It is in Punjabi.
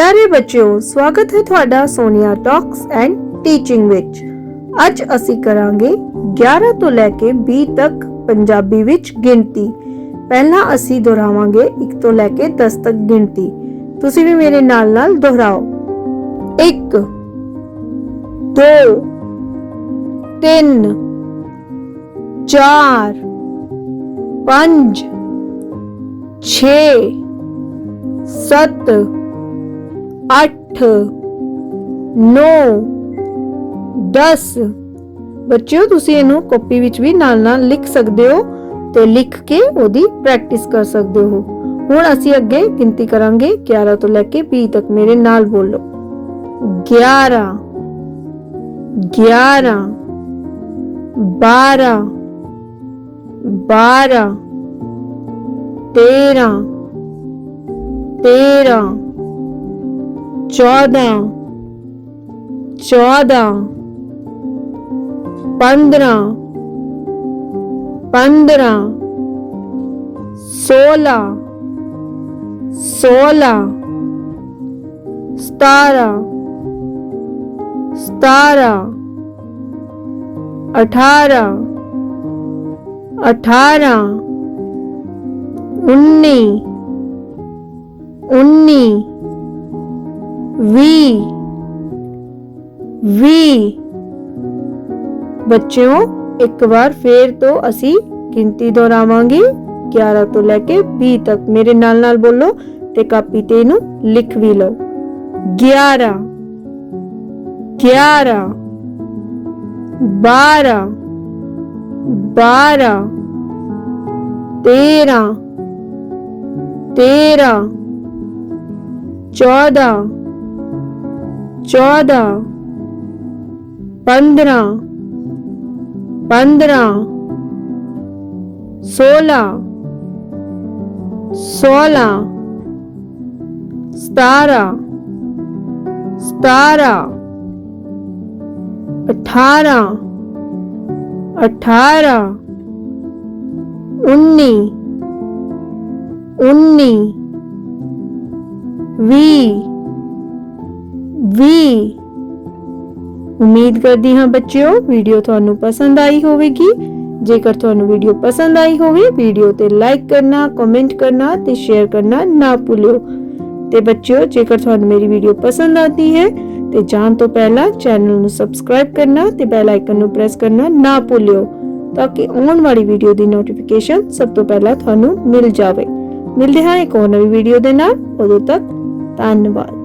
ਪਿਆਰੇ ਬੱਚਿਓ, ਸਵਾਗਤ ਹੈ ਤੁਹਾਡਾ ਸੋਨੀਆ ਟਾਕਸ ਐਂਡ ਟੀਚਿੰਗ ਵਿੱਚ। ਅੱਜ ਅਸੀਂ ਕਰਾਂਗੇ 11 ਤੋਂ ਲੈ ਕੇ 20 ਤੱਕ ਪੰਜਾਬੀ ਵਿੱਚ ਗਿਣਤੀ। ਪਹਿਲਾਂ ਅਸੀਂ ਦੁਹਰਾਵਾਂਗੇ 1 ਤੋਂ ਲੈ ਕੇ 10 ਤੱਕ ਗਿਣਤੀ। ਤੁਸੀਂ ਵੀ ਮੇਰੇ ਨਾਲ ਨਾਲ ਦੁਹਰਾਓ। 1 2 3 4 5 6 7 8 9 10 ਬੱਚਿਓ, ਤੁਸੀਂ ਇਹਨੂੰ ਕਾਪੀ ਵਿੱਚ ਵੀ ਨਾਲ ਨਾਲ ਲਿਖ ਸਕਦੇ ਹੋ ਤੇ ਲਿਖ ਕੇ ਉਹਦੀ ਪ੍ਰੈਕਟਿਸ ਕਰ ਸਕਦੇ ਹੋ। ਹੁਣ ਅਸੀਂ ਅੱਗੇ ਗਿਣਤੀ ਕਰਾਂਗੇ 11 ਤੋਂ ਲੈ ਕੇ 20 ਤੱਕ। ਮੇਰੇ ਨਾਲ ਬੋਲੋ। 11 11 12 12 13 13 चौदह चौदह पंद्रह पंद्रह सोलह सोलह सतारह सतारह अठारह अठारह उन्नीस ਉੱਨੀ वी ਵੀ। ਬੱਚਿਓ, ਇੱਕ ਵਾਰ ਫੇਰ ਤੋਂ ਅਸੀਂ ਗਿਣਤੀ ਦੁਹਰਾਵਾਂਗੇ। 11 ਤੋਂ ਲੈ ਕੇ 20 ਤੱਕ। ਮੇਰੇ ਨਾਲ ਨਾਲ ਬੋਲੋ ਤੇ ਕਾਪੀ ਤੇ ਇਹਨੂੰ ਲਿਖ ਵੀ ਲਓ। 11 11 12 12 13 13 14 चौदह पंद्रह पंद्रह सोलह सोलह सतारह सतारह अठारह अठारह उन्नीस उन्नीस ਵੀਹ ਵੀਹ ਉਮੀਦ ਕਰਦੀ ਹਾਂ ਬੱਚਿਓ ਵੀਡੀਓ ਤੁਹਾਨੂੰ ਪਸੰਦ ਆਈ ਹੋਵੇਗੀ। ਜੇਕਰ ਤੁਹਾਨੂੰ ਵੀਡੀਓ ਪਸੰਦ ਆਈ ਹੋਵੇ ਵੀਡੀਓ ਤੇ ਲਾਈਕ ਕਰਨਾ ਕਮੈਂਟ ਕਰਨਾ ਤੇ ਸ਼ੇਅਰ ਕਰਨਾ ਨਾ ਭੁੱਲਿਓ। ਤੇ ਬੱਚਿਓ, ਜੇਕਰ ਤੁਹਾਨੂੰ ਮੇਰੀ ਵੀਡੀਓ ਪਸੰਦ ਆਤੀ ਹੈ, ਤੇ ਜਾਣ ਤੋਂ ਪਹਿਲਾਂ ਚੈਨਲ ਨੂੰ ਸਬਸਕ੍ਰਾਈਬ ਕਰਨਾ ਤੇ ਬੈਲ ਆਈਕਨ ਨੂੰ ਪ੍ਰੈਸ ਕਰਨਾ ਨਾ ਭੁੱਲਿਓ, ਤਾਂ ਕਿ ਆਉਣ ਵਾਲੀ ਵੀਡੀਓ ਦੀ ਨੋਟੀਫਿਕੇਸ਼ਨ ਸਭ ਤੋਂ ਪਹਿਲਾਂ ਤੁਹਾਨੂੰ ਮਿਲ ਜਾਵੇ। ਮਿਲਦੇ ਹਾਂ ਇੱਕ ਹੋਰ ਨਵੀਂ ਵੀਡੀਓ ਦੇ ਨਾਲ। ਉਦੋਂ ਤੱਕ ਧੰਨਵਾਦ।